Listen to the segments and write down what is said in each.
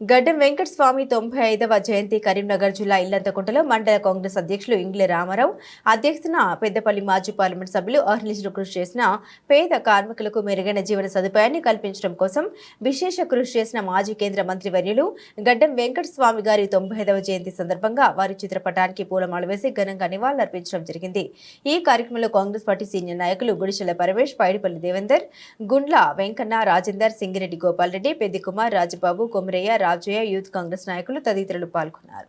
గడ్డం వెంకట స్వామి తొంభై ఐదవ జయంతి కరీంనగర్ జిల్లా ఇల్లంతకుంటలో మండల కాంగ్రెస్ అధ్యక్షులు ఇంగ్లే రామారావు అధ్యక్షతన పెద్దపల్లి మాజీ పార్లమెంట్ సభ్యులు అహర్నిశలు కృషి చేసిన పేద కార్మికులకు మెరుగైన జీవన సదుపాయాన్ని కల్పించడం కోసం విశేష కృషి చేసిన మాజీ కేంద్ర మంత్రి వర్యులు గడ్డం వెంకట స్వామి గారి తొంభై ఐదవ జయంతి సందర్భంగా వారి చిత్రపటానికి పూలమాల వేసి ఘనంగా నివాళులర్పించడం జరిగింది. ఈ కార్యక్రమంలో కాంగ్రెస్ పార్టీ సీనియర్ నాయకులు గుడిచెల పరమేష్ పైడిపల్లి దేవేందర్ గుండ్ల వెంకన్న రాజేందర్ సింగిరెడ్డి గోపాల్రెడ్డి పెద్దికుమార్ పెద్ది కుమార్ రాజబాబు కొమరయ్య రాజయ్య యూత్ కాంగ్రెస్ నాయకులు తదితరులు పాల్గొన్నారు.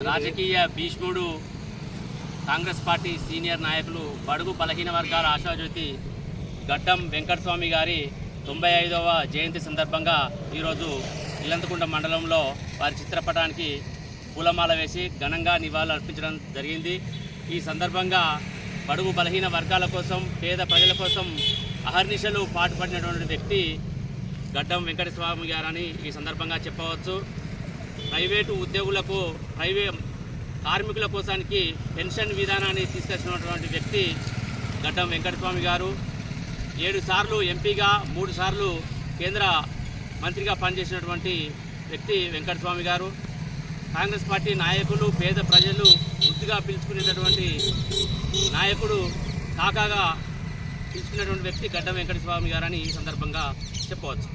రాజకీయ భీష్ముడు కాంగ్రెస్ పార్టీ సీనియర్ నాయకులు బడుగు బలహీన వర్గాల ఆశాజ్యోతి గడ్డం వెంకటస్వామి గారి తొంభై ఐదవ జయంతి సందర్భంగా ఈరోజు ఇల్లంతకుంట మండలంలో వారి చిత్రపటానికి పూలమాల వేసి ఘనంగా నివాళులు అర్పించడం జరిగింది. ఈ సందర్భంగా బడుగు బలహీన వర్గాల కోసం పేద ప్రజల కోసం అహర్నిశలు పాటుపడినటువంటి వ్యక్తి గడ్డం వెంకటస్వామి గారని ఈ సందర్భంగా చెప్పవచ్చు. ప్రైవేటు ఉద్యోగులకు ప్రైవే కార్మికుల కోసానికి పెన్షన్ విధానాన్ని తీసుకొచ్చినటువంటి వ్యక్తి గడ్డం వెంకటస్వామి గారు. ఏడు సార్లు ఎంపీగా మూడు సార్లు కేంద్ర మంత్రిగా పనిచేసినటువంటి వ్యక్తి వెంకటస్వామి గారు. కాంగ్రెస్ పార్టీ నాయకులు పేద ప్రజలు ముద్దుగా పిలుచుకునేటటువంటి నాయకుడు కాకాగా పిలుచుకున్నటువంటి వ్యక్తి గడ్డ వెంకటస్వామి గారని ఈ సందర్భంగా చెప్పవచ్చు.